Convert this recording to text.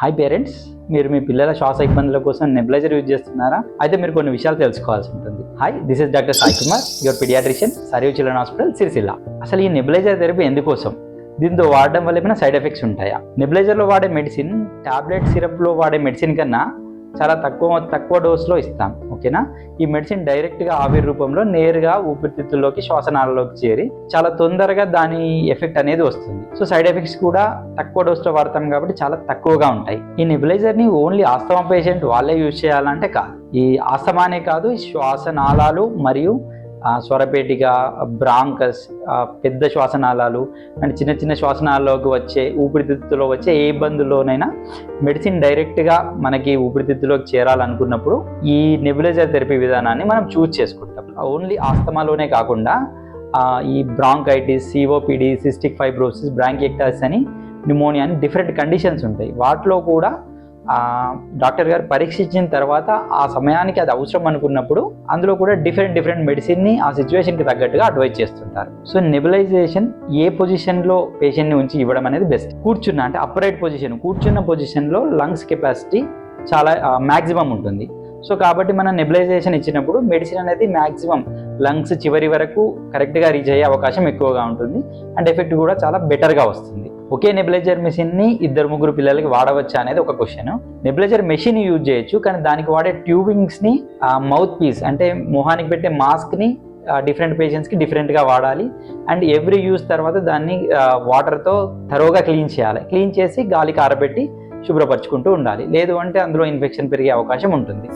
Hi parents మీరు మీ పిల్లల శ్వాస ఇబ్బందుల కోసం నెబులైజర్ యూజ్ చేస్తున్నారా? అయితే మీరు కొన్ని విషయాలు తెలుసుకోవాల్సి ఉంటుంది. Hi this is doctor Sai Kumar your pediatrician Sarayu children hospital Sircilla అసలు ఈ నెబులైజర్ థెరపీ ఎందుకోసం? దీంతో వాడడం వల్ల ఏమైనా సైడ్ ఎఫెక్ట్స్ ఉంటాయా? నెబులైజర్లో వాడే మెడిసిన్ టాబ్లెట్ సిరప్లో వాడే మెడిసిన్ కన్నా చాలా తక్కువ తక్కువ డోస్లో ఇస్తాం. ఓకేనా? ఈ మెడిసిన్ డైరెక్ట్గా ఆవిరి రూపంలో నేరుగా ఊపిరితిత్తుల్లోకి శ్వాసనాలలోకి చేరి చాలా తొందరగా దాని ఎఫెక్ట్ అనేది వస్తుంది. సో సైడ్ ఎఫెక్ట్స్ కూడా తక్కువ డోస్లో వాడతాం కాబట్టి చాలా తక్కువగా ఉంటాయి. ఈ నెబులైజర్ని ఓన్లీ ఆస్తమా పేషెంట్ వాళ్ళే యూజ్ చేయాలంటే కాదు. ఈ ఆస్తమానే కాదు ఈ శ్వాసనాళాలు మరియు స్వరపేటిక బ్రాంకస్ పెద్ద శ్వాసనాళాలు అండ్ చిన్న చిన్న శ్వాసనాళాల్లోకి వచ్చే ఊపిరితిత్తులో వచ్చే ఏ ఇబ్బందుల్లోనైనా మెడిసిన్ డైరెక్ట్గా మనకి ఊపిరితిత్తులోకి చేరాలనుకున్నప్పుడు ఈ నెబులైజర్ థెరపీ విధానాన్ని మనం చూస్ చేసుకుంటాం. ఓన్లీ ఆస్తమాలోనే కాకుండా ఈ bronchitis COPD cystic fibrosis bronchiectasis అని న్యూమోనియా అని డిఫరెంట్ కండిషన్స్ ఉంటాయి. వాటిలో కూడా డాక్టర్ గారు పరీక్షించిన తర్వాత ఆ సమయానికి అది అవసరం అనుకున్నప్పుడు అందులో కూడా డిఫరెంట్ డిఫరెంట్ మెడిసిన్ని ఆ సిచ్యువేషన్కి తగ్గట్టుగా అడ్వైజ్ చేస్తుంటారు. సో నెబులైజేషన్ ఏ పొజిషన్లో పేషెంట్ని ఉంచి ఇవ్వడం అనేది బెస్ట్ కూర్చున్న అంటే అప్రైట్ పొజిషన్ కూర్చున్న పొజిషన్లో లంగ్స్ కెపాసిటీ చాలా మ్యాక్సిమం ఉంటుంది. సో కాబట్టి మనం నెబులైజేషన్ ఇచ్చినప్పుడు మెడిసిన్ అనేది మ్యాక్సిమం లంగ్స్ చివరి వరకు కరెక్ట్గా రీచ్ అయ్యే అవకాశం ఎక్కువగా ఉంటుంది. అండ్ ఎఫెక్ట్ కూడా చాలా బెటర్గా వస్తుంది. ఒకే నెబిలైజర్ మెషిన్ని ఇద్దరు ముగ్గురు పిల్లలకి వాడవచ్చా అనేది ఒక క్వశ్చన్ నెబిలైజర్ మెషిన్ యూజ్ చేయొచ్చు కానీ దానికి వాడే ట్యూబింగ్స్ని మౌత్ పీస్ అంటే మొహానికి పెట్టే మాస్క్ని డిఫరెంట్ పేషెంట్స్కి డిఫరెంట్గా వాడాలి. అండ్ ఎవ్రీ యూజ్ తర్వాత దాన్ని వాటర్తో తరోగా క్లీన్ చేయాలి. క్లీన్ చేసి గాలికి ఆరబెట్టి శుభ్రపరచుకుంటూ ఉండాలి. లేదు అంటే అందులో ఇన్ఫెక్షన్ పెరిగే అవకాశం ఉంటుంది.